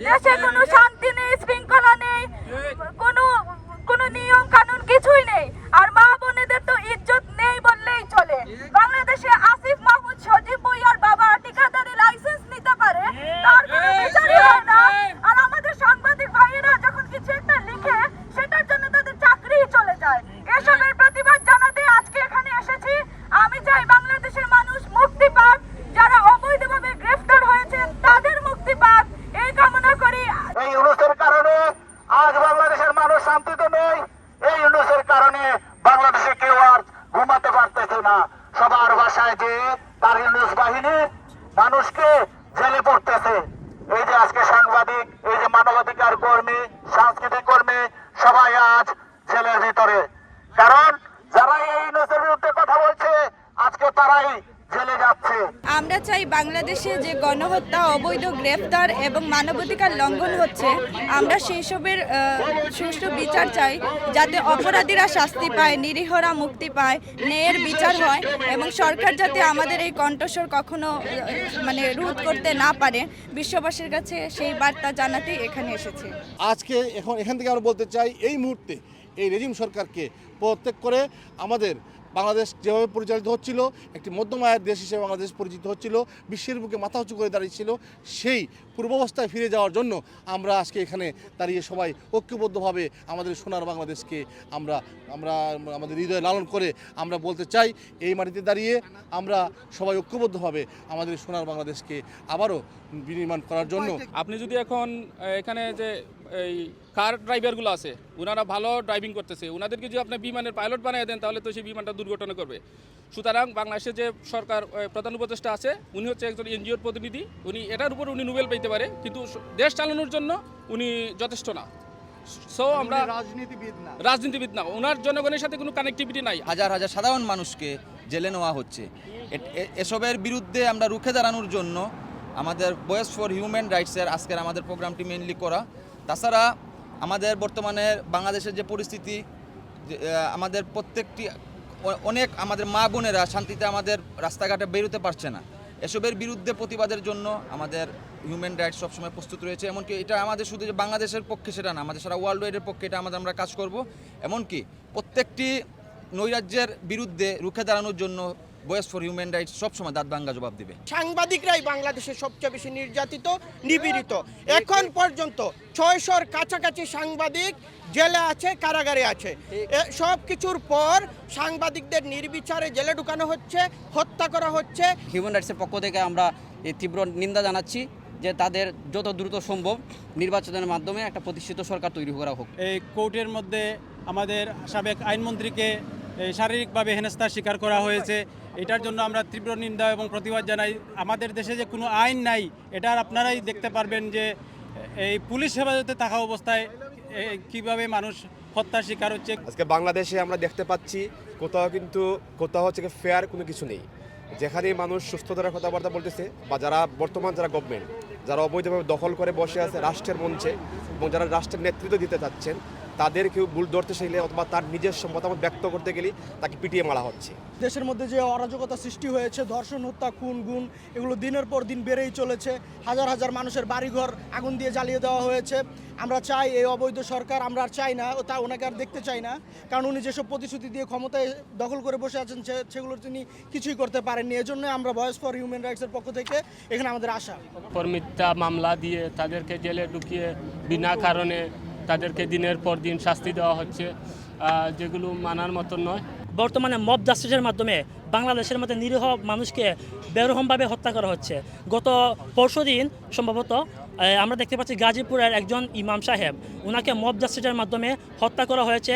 দেশে কোনো শান্তি নেই শৃঙ্খলা নেই কোনো কোনো নিয়ম কানুন কিছুই নেই আর মা বোনেদের তো ইজ্জত নেই বললেই চলে বাংলাদেশে আসিফ মাহমুদ সজীব ভুইয়ার বাবা ঠিকাদারি লাইসেন্স নিতে পারে তার কোনো বিচারই হয় না আর আমাদের সাংবাদিক ভাইয়েরা যখন কিছু একটা লিখে সেটার জন্য তাদের চাকরি চলে যায় এসবের প্রতিবাদ জানাতে আজকে এখানে এসেছি আমি চাই বাংলাদেশের মানুষ মুক্তি পাক যারা অবৈধভাবে গ্রেফতার হয়েছে তাদের মুক্তি পাক এই কামনা করি এই ইউনুসের কারণে আজ বাংলাদেশের মানুষ শান্তিতে নেই এই ইউনুসের কারণে বাংলাদেশে কেউ আর ঘুমাতে পারতেছে না সবার যে তার ইংরেজ বাহিনী মানুষকে জেলে পড়তেছে। এই যে আজকে সাংবাদিক, এই যে মানবাধিকার কর্মী, সাংস্কৃতিক কর্মী, সবাই আজ জেলের ভিতরে। কারণ যারা এই ইংরেজের বিরুদ্ধে কথা বলছে, আজকে তারাই জেলে যাচ্ছে। আমরা চাই বাংলাদেশে যে গণহত্যা অবৈধ গ্রেফতার এবং মানবাধিকার লঙ্ঘন হচ্ছে আমরা সেই সবের সুষ্ঠু বিচার চাই যাতে অপরাধীরা শাস্তি পায় নিরীহরা মুক্তি পায় ন্যায়ের বিচার হয় এবং সরকার যাতে আমাদের এই কণ্ঠস্বর কখনো মানে রোধ করতে না পারে। বিশ্ববাসীর কাছে সেই বার্তা জানাতেই এখানে এসেছে। আজকে এখন এখান থেকে আমরা বলতে চাই এই মুহূর্তে এই রেজিম সরকারকে প্রত্যেক করে আমাদের বাংলাদেশ যেভাবে পরিচালিত হচ্ছিল, একটি মধ্যম আয়ের দেশ হিসেবে বাংলাদেশ পরিচিত হচ্ছিল, বিশ্বের বুকে মাথা উঁচু করে দাঁড়িয়েছিল, সেই পূর্বাবস্থায় ফিরে যাওয়ার জন্য আমরা আজকে এখানে দাঁড়িয়ে সবাই ঐক্যবদ্ধভাবে আমাদের সোনার বাংলাদেশকে আমরা আমরা, আমাদের হৃদয়ে লালন করে আমরা বলতে চাই, এই মাটিতে দাঁড়িয়ে আমরা সবাই ঐক্যবদ্ধভাবে আমাদের সোনার বাংলাদেশকে আবারও বিনির্মাণ করার জন্য। আপনি যদি এখন, এখানে যে এই কার ড্রাইভারগুলো আছে ওনারা ভালো ড্রাইভিং করতেছে। ওনাদেরকে যদি আপনি বিমানের পাইলট বানিয়ে দেন তাহলে তো সেই বিমানটা দুর্ঘটনা করবে। সুতরাং বাংলাদেশে যে সরকার প্রধান উপদেষ্টা আছে উনি হচ্ছে একজন এনজিওর প্রতিনিধি। উনি এটার উপর উনি নোবেল পেতে পারে কিন্তু দেশ চালানোর জন্য উনি যথেষ্ট না। সো আমরা রাজনীতিবিদ না। রাজনীতিবিদ না ওনার জনগণের সাথে কোনো কানেক্টিভিটি নাই। হাজার হাজার সাধারণ মানুষকে জেলে নেওয়া হচ্ছে। এসবের বিরুদ্ধে আমরা রুখে দাঁড়ানোর জন্য আমাদের বয়েস ফর হিউম্যান রাইটসের আজকের আমাদের প্রোগ্রামটি মেনলি করা। তাছাড়া আমাদের বর্তমানে বাংলাদেশের যে পরিস্থিতি আমাদের প্রত্যেকটি, অনেক আমাদের মা বোনেরা শান্তিতে আমাদের রাস্তাঘাটে বেরোতে পারছে না। এসবের বিরুদ্ধে প্রতিবাদের জন্য আমাদের হিউম্যান রাইটস সবসময় প্রস্তুত রয়েছে। এমনকি এটা আমাদের শুধু যে বাংলাদেশের পক্ষে সেটা না, আমাদের সারা ওয়ার্ল্ড ওয়াইডের পক্ষে এটা আমাদের আমরা কাজ করব। এমনকি প্রত্যেকটি নৈরাজ্যের বিরুদ্ধে রুখে দাঁড়ানোর জন্য বয়েস ফর হিউম্যান রাইটস সবসময় দাঁত ভাঙ্গা জবাব দেবে। সাংবাদিকরাই বাংলাদেশে সবচেয়ে বেশি নির্যাতিত নিপীড়িত। এখন পর্যন্ত ছয়শোর কাছাকাছি সাংবাদিক জেলে আছে কারাগারে আছে। সব কিছুর পর সাংবাদিকদের নির্বিচারে জেলে ঢুকানো হচ্ছে হত্যা করা হচ্ছে। হিউম্যান রাইটসের পক্ষ থেকে আমরা এই তীব্র নিন্দা জানাচ্ছি যে তাদের যত দ্রুত সম্ভব নির্বাচনের মাধ্যমে একটা প্রতিষ্ঠিত সরকার তৈরি করা হোক। এই কোর্টের মধ্যে আমাদের সাবেক আইনমন্ত্রীকে শারীরিকভাবে হেনস্থার শিকার করা হয়েছে। এটার জন্য আমরা তীব্র নিন্দা এবং প্রতিবাদ জানাই। আমাদের দেশে যে কোনো আইন নাই এটার আপনারাই দেখতে পারবেন যে এই পুলিশ হেফাজতে থাকা অবস্থায় কীভাবে মানুষ হত্যার শিকার হচ্ছে। আজকে বাংলাদেশে আমরা দেখতে পাচ্ছি কোথাও কিন্তু, কোথাও হচ্ছে ফেয়ার কোনো কিছু নেই। যেখানে মানুষ সুস্থতার কথাবার্তা বলতেছে বা যারা বর্তমান যারা গভর্নমেন্ট যারা অবৈধভাবে দখল করে বসে আছে রাষ্ট্রের মঞ্চে এবং যারা রাষ্ট্রের নেতৃত্ব দিতে চাচ্ছেন তাদের কেউ ভুল ধরতে চাইলে অথবা তার নিজস্ব মতামত ব্যক্ত করতে গেলে তাকে পিটিয়ে মারা হচ্ছে। দেশের মধ্যে যে অরাজকতা সৃষ্টি হয়েছে ধর্ষণ হত্যা খুন গুণ এগুলো দিনের পর দিন বেড়েই চলেছে। হাজার হাজার মানুষের বাড়িঘর আগুন দিয়ে জ্বালিয়ে দেওয়া হয়েছে। আমরা চাই এই অবৈধ সরকার আমরা আর চাই না ও তা ওনাকে আর দেখতে চাই না। কারণ উনি যেসব প্রতিশ্রুতি দিয়ে ক্ষমতায় দখল করে বসে আছেন সে- সেগুলো তিনি কিছুই করতে পারেননি। এজন্য আমরা ভয়েস ফর হিউম্যান রাইটসের পক্ষ থেকে এখানে আমাদের আশা। মিথ্যা মামলা দিয়ে তাদেরকে জেলে ঢুকিয়ে বিনা কারণে তাদেরকে দিনের পর দিন শাস্তি দেওয়া হচ্ছে যেগুলো মানার মতন নয়। বর্তমানে মব জাস্টিসের মাধ্যমে বাংলাদেশের মধ্যে নিরীহ মানুষকে বেরহমভাবে হত্যা করা হচ্ছে। গত পরশু দিন সম্ভবত আমরা দেখতে পাচ্ছি গাজীপুরের একজন ইমাম সাহেব ওনাকে মব জাস্টিসের মাধ্যমে হত্যা করা হয়েছে।